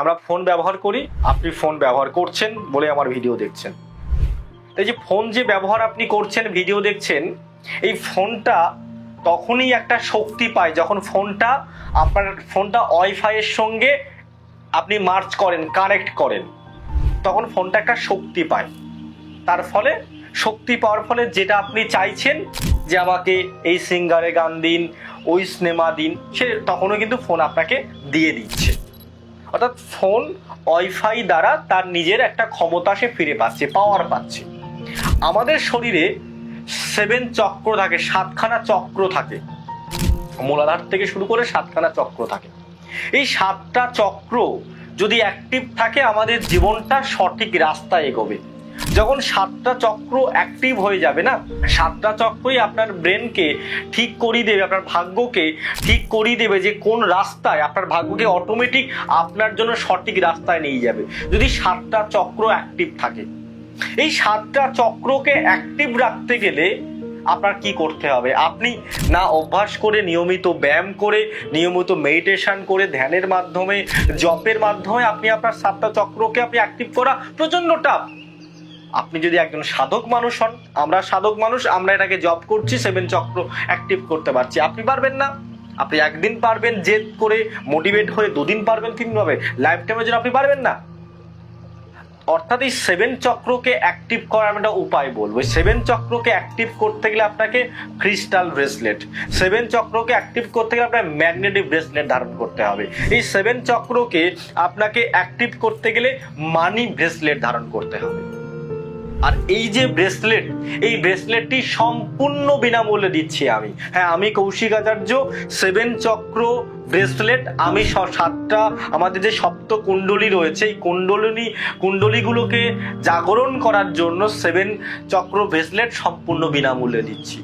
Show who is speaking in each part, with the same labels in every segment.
Speaker 1: আমরা ফোন ব্যবহার করি, আপনি ফোন ব্যবহার করছেন বলে আমার ভিডিও দেখছেন। এই যে ফোন যে ব্যবহার আপনি করছেন, ভিডিও দেখছেন, এই ফোনটা তখনই একটা শক্তি পায় যখন ফোনটা আপনার, ফোনটা ওয়াইফাইয়ের সঙ্গে আপনি মার্চ করেন, কানেক্ট করেন। তখন ফোনটা একটা শক্তি পায়। তার ফলে, শক্তি পাওয়ার ফলে যেটা আপনি চাইছেন যে আমাকে এই সিঙ্গারে গান দিন, ওই সিনেমা দিন, সে তখনও কিন্তু ফোন আপনাকে দিয়ে দিচ্ছে। অর্থাৎ ফোন ওয়াইফাই দ্বারা তার নিজের একটা ক্ষমতা সে ফিরে পাচ্ছে পাওয়ার পাচ্ছে। আমাদের শরীরে সেভেন চক্র থাকে, সাতখানা চক্র থাকে। মূলাধার থেকে শুরু করে সাতখানা চক্র থাকে। এই সাতটা চক্র যদি অ্যাক্টিভ থাকে, আমাদের জীবনটা সঠিক রাস্তায় এগোবে। যখন সাতটা চক্র অ্যাক্টিভ হয়ে যাবে না, সাতটা চক্রই আপনার ব্রেনকে ঠিক করিয়ে দেবে, আপনার ভাগ্যকে ঠিক করিয়ে দেবে যে কোন রাস্তায় আপনার ভাগ্যকে অটোমেটিক আপনার জন্য সঠিক রাস্তায় নিয়ে যাবে। যদি সাতটা চক্র অ্যাক্টিভ থাকে। এই সাতটা চক্রকে অ্যাক্টিভ রাখতে গেলে আপনার কি করতে হবে? আপনি না অভ্যাস করে নিয়মিত ব্যায়াম করে, নিয়মিত মেডিটেশন করে, ধ্যানের মাধ্যমে, জপের মাধ্যমে আপনি আপনার সাতটা চক্রকে আপনি অ্যাক্টিভ করা প্রচণ্ড টাফ আপনি যদি একজন সাধক মানুষ হন, আমরা সাধক মানুষ, আমরা এটাকে জব করছি, সেভেন চক্র অ্যাক্টিভ করতে পারছি। আপনি পারবেন না। আপনি একদিন পারবেন, জেদ করে মোটিভেট হয়ে দুদিন পারবেন তিন পাবে লাইফ টাইমের জন্য আপনি পারবেন না। অর্থাৎ এই সেভেন চক্রকে অ্যাক্টিভ করার একটা উপায় বলব। সেভেন চক্রকে অ্যাক্টিভ করতে গেলে আপনাকে ক্রিস্টাল ব্রেসলেট সেভেন চক্রকে অ্যাক্টিভ করতে গেলে আপনার ম্যাগনেটিক ব্রেসলেট ধারণ করতে হবে। এই সেভেন চক্রকে আপনাকে অ্যাক্টিভ করতে গেলে মানি ব্রেসলেট ধারণ করতে হবে। আর এই যে ব্রেসলেট এই ব্রেসলেটটি সম্পূর্ণ বিনামূল্যে দিচ্ছি আমি। হ্যাঁ আমি কৌশিক আচার্য সেভেন চক্র ব্রেসলেট আমি সাতটা, আমাদের যে সপ্ত কুণ্ডলী রয়েছে, এই কুণ্ডলী, কুণ্ডলীগুলোকে জাগরণ করার জন্য সেভেন চক্র ব্রেসলেট সম্পূর্ণ বিনামূল্যে দিচ্ছি।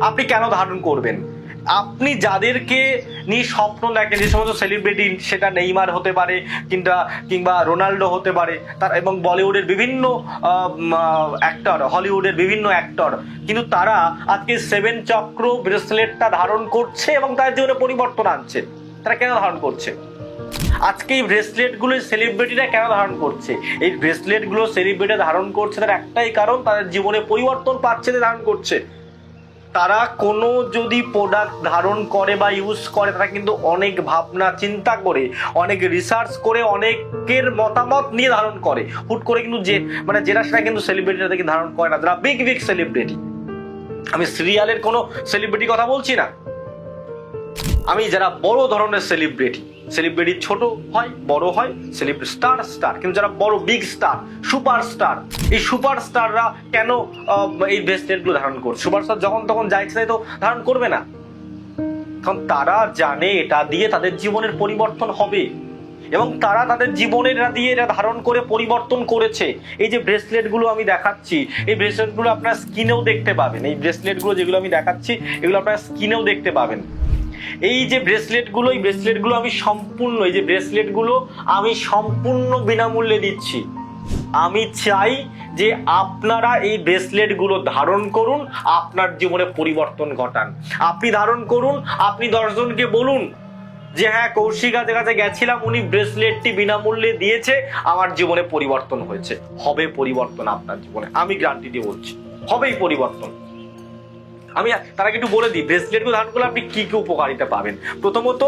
Speaker 1: আপনি কেন ধারণ করবেন? আপনি যাদেরকে নিয়ে স্বপ্ন দেখেন, যে সমস্ত সেলিব্রিটি সেটা নেইমার হতে পারে, কিংবা কিংবা রোনাল্ডো হতে পারে, তার এবং বলিউডের বিভিন্ন অ্যাক্টর হলিউডের বিভিন্ন অ্যাক্টর কিন্তু তারা আজকে সেভেন চক্র ব্রেসলেটটা ধারণ করছে এবং তার জীবনে পরিবর্তন আনছে। তারা কেন ধারণ করছে? আজকে এই ব্রেসলেটগুলো সেলিব্রিটিরা কেন ধারণ করছে? এই ব্রেসলেটগুলো সেলিব্রিটি ধারণ করছে তার একটাই কারণ, তাদের জীবনে পরিবর্তন পাচ্ছে ধারণ করছে। তারা কোনো যদি প্রোডাক্ট ধারণ করে বা ইউজ করে, তারা কিন্তু অনেক ভাবনা, চিন্তা করে, অনেক রিসার্চ করে, অনেকের মতামত নিয়ে ধারণ করে। হুট করে কিন্তু যে মানে যেটা সেটা কিন্তু সেলিব্রিটি তাদেরকে ধারণ করে না। যারা বিগ বিগ সেলিব্রিটি আমি সিরিয়ালের কোনো সেলিব্রিটি কথা বলছি না। আমি যারা বড় ধরনের সেলিব্রিটি সেলিব্রিটি ছোট হয়, বড় হয় সেলিব্রিটি স্টার স্টার কিন্তু যারা বড় বিগ স্টার সুপার স্টার এই সুপার স্টাররা কেন এই ব্রেসলেটগুলো ধারণ করছে? সুপারস্টার যখন তখন যা ইচ্ছে তো ধারণ করবে না। কারণ তারা জানে এটা দিয়ে তাদের জীবনের পরিবর্তন হবে। এবং তারা তাদের জীবনের দিয়ে এটা ধারণ করে পরিবর্তন করেছে। এই যে ব্রেসলেটগুলো আমি দেখাচ্ছি, এই ব্রেসলেটগুলো আপনার স্কিনেও দেখতে পাবেন। এই ব্রেসলেটগুলো যেগুলো আমি দেখাচ্ছি, এগুলো আপনার স্কিনেও দেখতে পাবেন। এই যে ব্রেসলেটগুলো এই ব্রেসলেটগুলো আমি সম্পূর্ণ, এই যে ব্রেসলেটগুলো আমি সম্পূর্ণ বিনামূল্যে দিচ্ছি। আমি চাই যে আপনারা এই ব্রেসলেটগুলো ধারণ করুন, আপনার জীবনে পরিবর্তন ঘটান। আপনি ধারণ করুন, আপনি দশজনকে বলুন যে হ্যাঁ কৌশিকাদের কাছে গেছিলাম, উনি ব্রেসলেটটি বিনামূল্যে দিয়েছে, আমার জীবনে পরিবর্তন হয়েছে। হবে পরিবর্তন আপনার জীবনে, আমি গ্যারান্টি দিয়ে বলছি, হবেই পরিবর্তন। আমি তার আগে একটু বলে দিই ব্রেসলেটগুলো ধারণ করলে আপনি কি কি উপকারিতা পাবেন প্রথমত,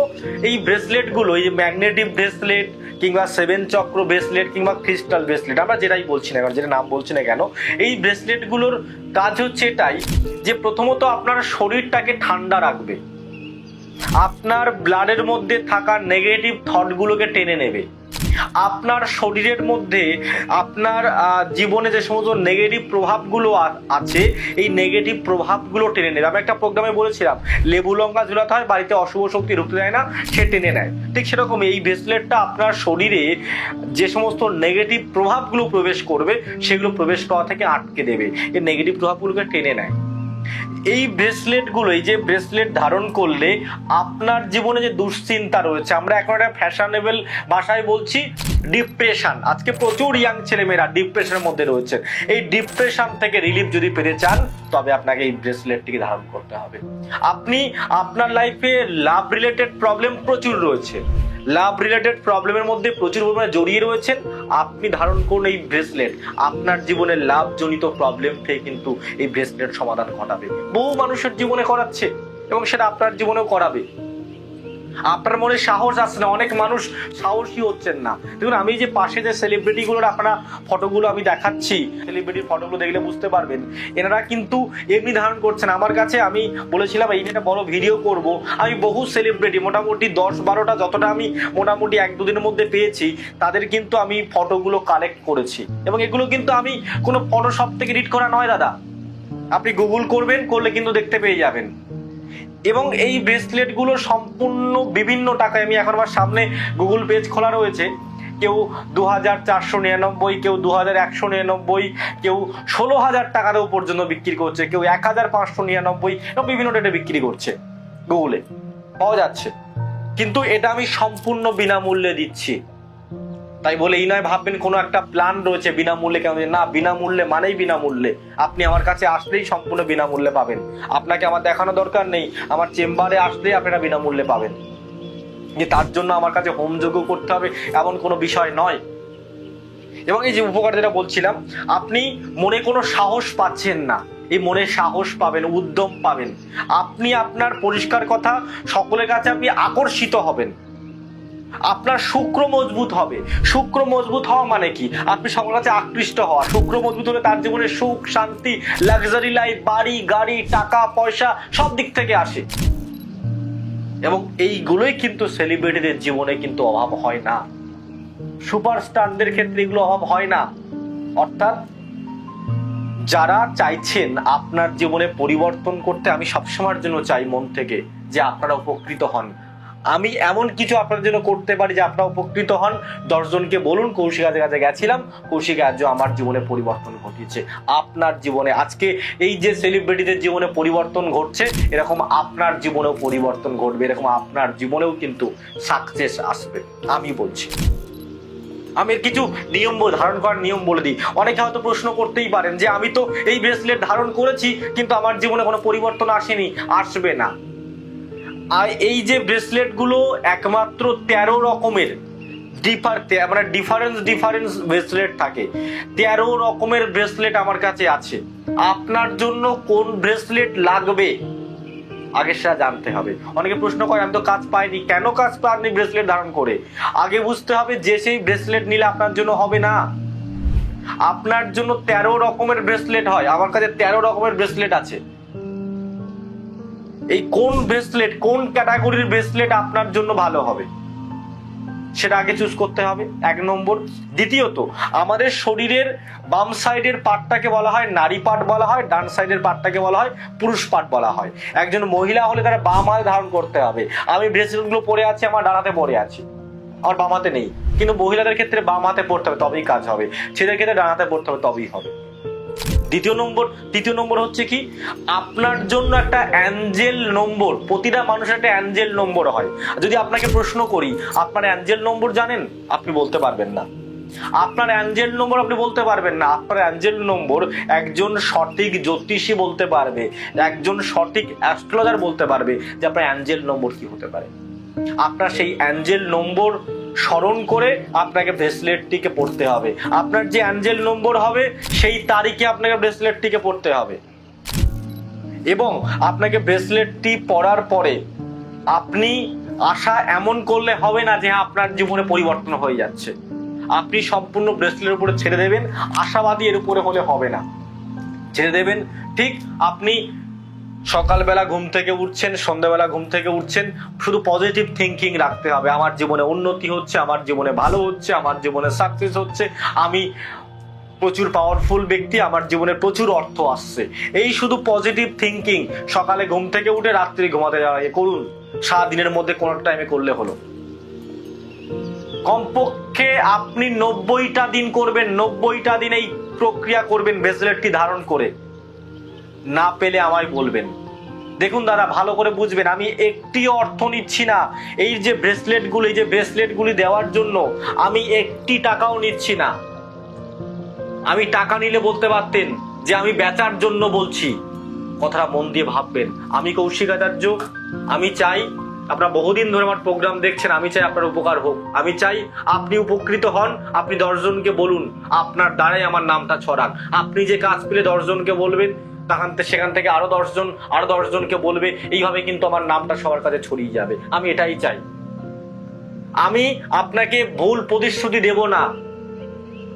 Speaker 1: এই ব্রেসলেটগুলো এই যে ম্যাগনেটিক ব্রেসলেট কিংবা সেভেন চক্র ব্রেসলেট কিংবা ক্রিস্টাল ব্রেসলেট আমরা যেটাই বলছি না যেটা নাম বলছি না কেন, এই ব্রেসলেটগুলোর কাজ হচ্ছে এটাই যে প্রথমত আপনার শরীরটাকে ঠান্ডা রাখবে। আপনার ব্লাডের মধ্যে থাকা নেগেটিভ থটগুলোকে টেনে নেবে। আপনার শরীরের মধ্যে আপনার জীবনে যে সমস্ত নেগেটিভ প্রভাবগুলো আছে, এই নেগেটিভ প্রভাবগুলো টেনে নেবে। আমি একটা প্রোগ্রামে বলেছিলাম, লেবু, লঙ্কা, ঝুলাতে হয়, বাড়িতে অশুভ শক্তি ঢুকতে দেয় না, সে টেনে নেয়। ঠিক সেরকম এই ব্রেসলেটটা আপনার শরীরে যে সমস্ত নেগেটিভ প্রভাবগুলো প্রবেশ করবে, সেগুলো প্রবেশ করা থেকে আটকে দেবে। এই নেগেটিভ প্রভাবগুলোকে টেনে নেয়। এই ব্রেসলেটগুলো এই যে ব্রেসলেট ধারণ করলে আপনার জীবনে যে দুশ্চিন্তা রয়েছে, আমরা এখন একটা ফ্যাশনেবল ভাষায় বলছি ডিপ্রেশন আজকে প্রচুর ইয়াং ছেলেমেয়েরা ডিপ্রেশনের মধ্যে রয়েছে। এই ডিপ্রেশন থেকে রিলিফ যদি পেতে চান, তবে আপনাকে এই ব্রেসলেটটিকে ধারণ করতে হবে। আপনি, আপনার লাইফে লাভ রিলেটেড প্রবলেম প্রচুর রয়েছে। লাভ রিলেটেড প্রবলেমের মধ্যে প্রচুর পরিমাণে জড়িয়ে রয়েছেন। আপনি ধারণ করুন এই ব্রেসলেট আপনার জীবনের লাভজনিত প্রবলেম থেকে কিন্তু এই ব্রেসলেট সমাধান ঘটাবে। বহু মানুষের জীবনে করাচ্ছে এবং সেটা আপনার জীবনেও করাবে। আপনার মনে সাহস আসছে না? অনেক মানুষ সাহসী হচ্ছেন না। দেখুন, আমি যে পাশে যে সেলিব্রিটিগুলোর আপনারা ফটোগুলো আমি দেখাচ্ছি সেলিব্রিটির ফটোগুলো দেখলে বুঝতে পারবেন, এনারা কিন্তু এমনি ধারণ করছেন। আমার কাছে আমি বলেছিলাম, এই একটা বড় ভিডিও করব। আমি বহু সেলিব্রিটি মোটামুটি দশ বারোটা যতটা আমি মোটামুটি এক দুদিনের মধ্যে পেয়েছি, তাদের কিন্তু আমি ফটোগুলো কালেক্ট করেছি। এবং এগুলো কিন্তু আমি কোনো ফটোশপ থেকে এডিট করা নয়, দাদা। আপনি গুগল করবেন, করলে কিন্তু দেখতে পেয়ে যাবেন। এবং এই ব্রেসলেটগুলো সম্পূর্ণ বিভিন্ন টাকায়, আমি এখন আমার সামনে গুগল পেজ খোলা রয়েছে। কেউ দু হাজার চারশো নিরানব্বই, কেউ দু হাজার একশো নিরানব্বই, কেউ ষোলো হাজার টাকারও পর্যন্ত বিক্রি করছে, কেউ এক হাজার পাঁচশো নিরানব্বই বিভিন্ন ডেটে বিক্রি করছে গুগলে পাওয়া যাচ্ছে। কিন্তু এটা আমি সম্পূর্ণ বিনামূল্যে দিচ্ছি। তাই বলে এই নয়, ভাববেন কোনো একটা প্ল্যান রয়েছে বিনামূল্যে কেন না, বিনামূল্যে মানেই বিনামূল্যে। আপনি আমার কাছে আসলেই সম্পূর্ণ বিনামূল্যে পাবেন। আপনাকে আমার দেখানো দরকার নেই, আমার চেম্বারে আসলেই আপনারা বিনামূল্যে পাবেন। যে তার জন্য আমার কাছে হোমযোগ্য করতে হবে, এমন কোনো বিষয় নয়। এবং এই যে উপকার যেটা বলছিলাম, আপনি মনে কোনো সাহস পাচ্ছেন না। এই মনে সাহস পাবেন, উদ্যম পাবেন। আপনি আপনার পরিষ্কার কথা সকলের কাছে আপনি আকর্ষিত হবেন। আপনার শুক্র মজবুত হবে। শুক্র মজবুত হওয়া মানে কি? আপনি সকল কাছে আকৃষ্ট হওয়া। শুক্র মজবুত হলে তার জীবনে সুখ, শান্তি লাক্সারি লাইফ বাড়ি, গাড়ি, টাকা, পয়সা সব দিক থেকে আসে। এবং এইগুলোই কিন্তু সেলিব্রিটিদের জীবনে কিন্তু অভাব হয় না। সুপারস্টারদের ক্ষেত্রে এগুলো অভাব হয় না। অর্থাৎ যারা চাইছেন আপনার জীবনে পরিবর্তন করতে, আমি সবসময়ের জন্য চাই মন থেকে যে আপনারা উপকৃত হন। আমি এমন কিছু আপনার জন্য করতে পারি যে আপনারা উপকৃত হন। দশজনকে বলুন, কৌশিক আজের কাছে গেছিলাম। কৌশিক আজ আমার জীবনে পরিবর্তন ঘটিয়েছে। আপনার জীবনে, আজকে এই যে সেলিব্রিটিদের জীবনে পরিবর্তন ঘটছে, এরকম আপনার জীবনেও পরিবর্তন ঘটবে, এরকম আপনার জীবনেও কিন্তু সাকসেস আসবে, আমি বলছি। আমি কিছু নিয়ম ধারণ করার নিয়ম বলে দিই। অনেকে হয়তো প্রশ্ন করতেই পারেন যে, আমি তো এই ব্রেসলেট ধারণ করেছি, কিন্তু আমার জীবনে কোনো পরিবর্তন আসেনি। আসবে না। আর এই যে ব্রেসলেটগুলো একমাত্র তেরো রকমের ডিফার মানে ডিফারেন্স ডিফারেন্স ব্রেসলেট থাকে। তেরো রকমের ব্রেসলেট আমার কাছে আছে। আপনার জন্য কোন ব্রেসলেট লাগবে? আগে সেটা জানতে হবে। অনেকে প্রশ্ন করে, আমি তো কাজ পাইনি। কেন কাজ পাননি ব্রেসলেট ধারণ করে? আগে বুঝতে হবে যে সেই ব্রেসলেট নিলে আপনার জন্য হবে না। আপনার জন্য তেরো রকমের ব্রেসলেট হয়। আমার কাছে তেরো রকমের ব্রেসলেট আছে। এই কোন ব্রেসলেট কোন ক্যাটাগরির ব্রেসলেট আপনার জন্য ভালো হবে? সেটা আগে চুজ করতে হবে, এক নম্বর। দ্বিতীয়ত, আমাদের শরীরের বাম সাইডের পার্টটাকে বলা হয় নারী পার্ট বলা হয়, ডান সাইডের পার্টটাকে বলা হয় পুরুষ পার্ট বলা হয়। একজন মহিলা হলে তারা বাম হাতে ধারণ করতে হবে। আমি ব্রেসলেটগুলো পরে আছি, আমার ডান হাতে পরে আছি। আমার বাম হাতে নেই। কিন্তু মহিলাদের ক্ষেত্রে বাম হাতে পড়তে হবে, তবেই কাজ হবে। ছেলেদের ক্ষেত্রে ডান হাতে পড়তে হবে, তবেই হবে। দ্বিতীয় নম্বর, তৃতীয় নম্বর হচ্ছে কি? আপনার জন্য একটা অ্যাঞ্জেল নম্বর, প্রতিটা মানুষের একটা অ্যাঞ্জেল নম্বর হয়। যদি আপনাকে প্রশ্ন করি, আপনার অ্যাঞ্জেল নম্বর জানেন? আপনি বলতে পারবেন না। আপনার অ্যাঞ্জেল নম্বর আপনি বলতে পারবেন না। আপনার অ্যাঞ্জেল নম্বর একজন সঠিক জ্যোতিষী বলতে পারবে। একজন সঠিক অ্যাস্ট্রোলজার বলতে পারবে যে আপনার অ্যাঞ্জেল নম্বর কি হতে পারে। আপনার সেই অ্যাঞ্জেল নম্বর স্মরণ করে আপনাকে ব্রেসলেটটিকে পড়তে হবে। আপনার যে অ্যাঞ্জেল নম্বর হবে সেই তারিখে আপনাকে ব্রেসলেটটিকে পড়তে হবে। এবং আপনাকে ব্রেসলেটটি পরার পরে আপনি আশা এমন করলে হবে না যে হ্যাঁ, আপনার জীবনে পরিবর্তন হয়ে যাচ্ছে। আপনি সম্পূর্ণ ব্রেসলেটের উপরে ছেড়ে দেবেন আশাবাদী এর উপরে হলে হবে না। ছেড়ে দেবেন ঠিক? আপনি সকালবেলা ঘুম থেকে উঠছেন, সন্ধ্যাবেলা ঘুম থেকে উঠছেন, শুধু পজিটিভ থিঙ্কিং রাখতে হবে। আমার জীবনে উন্নতি হচ্ছে, আমার জীবনে ভালো হচ্ছে, আমার জীবনে সাকসেস হচ্ছে, আমি প্রচুর পাওয়ারফুল ব্যক্তি, আমার জীবনে প্রচুর অর্থ আসছে। এই শুধু পজিটিভ থিঙ্কিং সকালে ঘুম থেকে উঠে রাত্রি ঘুমাতে যাওয়া আগে করুন, সারাদিনের মধ্যে কোনো টাইমে করলে হলো। কমপক্ষে আপনি নব্বইটা দিন করবেন, নব্বইটা দিন এই প্রক্রিয়া করবেন ব্রেসলেটটি ধারণ করে। না পেলে আমায় বলবেন। দেখুন দাদা, ভালো করে বুঝবেন, আমি একটি অর্থ নিচ্ছি না। এই যে ব্রেসলেটগুলি, এই যে ব্রেসলেটগুলি দেওয়ার জন্য আমি একটি টাকাও নিচ্ছি না। আমি টাকা নিলে বলতে পারতেন যে আমি বেচার জন্য বলছি। কথাটা মন দিয়ে ভাববেন। আমি কৌশিক আচার্য আমি চাই আপনারা বহুদিন ধরে আমার প্রোগ্রাম দেখছেন, আমি চাই আপনার উপকার হোক। আমি চাই আপনি উপকৃত হন, আপনি দশজনকে বলুন, আপনার দ্বারাই আমার নামটা ছড়াক। আপনি যে কাজ পেলে দশজনকে বলবেন তখন সেখান থেকে আরও দশজন, আরও দশজনকে বলবে, এইভাবে কিন্তু আমার নামটা সবার কাছে ছড়িয়ে যাবে। আমি এটাই চাই। আমি আপনাকে ভুল প্রতিশ্রুতি দেব না।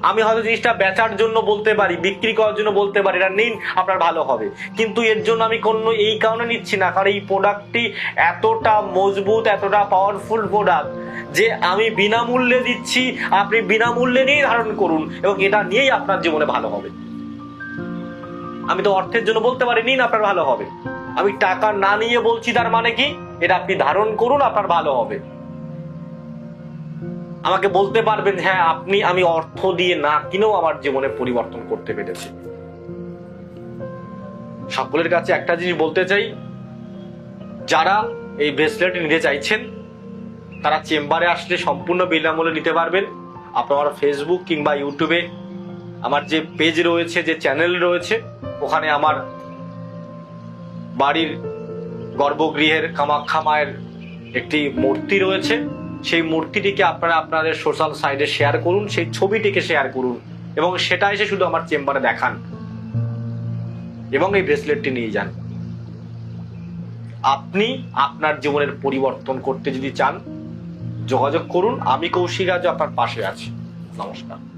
Speaker 1: আমি হয়তো জিনিসটা বেচার জন্য বলতে পারি, বিক্রি করার জন্য বলতে পারি, এটা নিন, আপনার ভালো হবে। কিন্তু এর জন্য আমি কোনো এই কারণে নিচ্ছি না, কারণ এই প্রোডাক্টটি এতটা মজবুত, এতটা পাওয়ারফুল প্রোডাক্ট যে আমি বিনামূল্যে দিচ্ছি, আপনি বিনামূল্যে নিয়েই ধারণ করুন এবং এটা নিয়েই আপনার জীবনে ভালো হবে। আমি তো অর্থের জন্য বলতে পারি নিন আপনার ভালো হবে। আমি টাকা না নিয়ে বলছি তার মানে কি? এটা আপনি ধারণ করুন, আপনার ভালো হবে। আমাকে বলতে পারবেন হ্যাঁ আপনি, আমি অর্থ দিয়ে না কিনেও আমার জীবনে পরিবর্তন করতে পেরেছি। সকলের কাছে একটা জিনিস বলতে চাই। যারা এই ব্রেসলেট নিতে চাইছেন, তারা চেম্বারে আসলে সম্পূর্ণ বিনামূল্যে নিতে পারবেন। আপনার ফেসবুক কিংবা ইউটিউবে আমার যে পেজ রয়েছে, যে চ্যানেল রয়েছে ওখানে আমার বাড়ির গর্ভগৃহের কামাখ্যা মায়ের একটি মূর্তি রয়েছে। সেই মূর্তিটিকে আপনারা আপনাদের সোশ্যাল সাইটে শেয়ার করুন, সেই ছবিটিকে শেয়ার করুন এবং সেটা এসে শুধু আমার চেম্বারে দেখান এবং এই ব্রেসলেটটি নিয়ে যান। আপনি আপনার জীবনের পরিবর্তন করতে যদি চান, যোগাযোগ করুন। আমি কৌশিক আজ আপনার পাশে আছি। নমস্কার।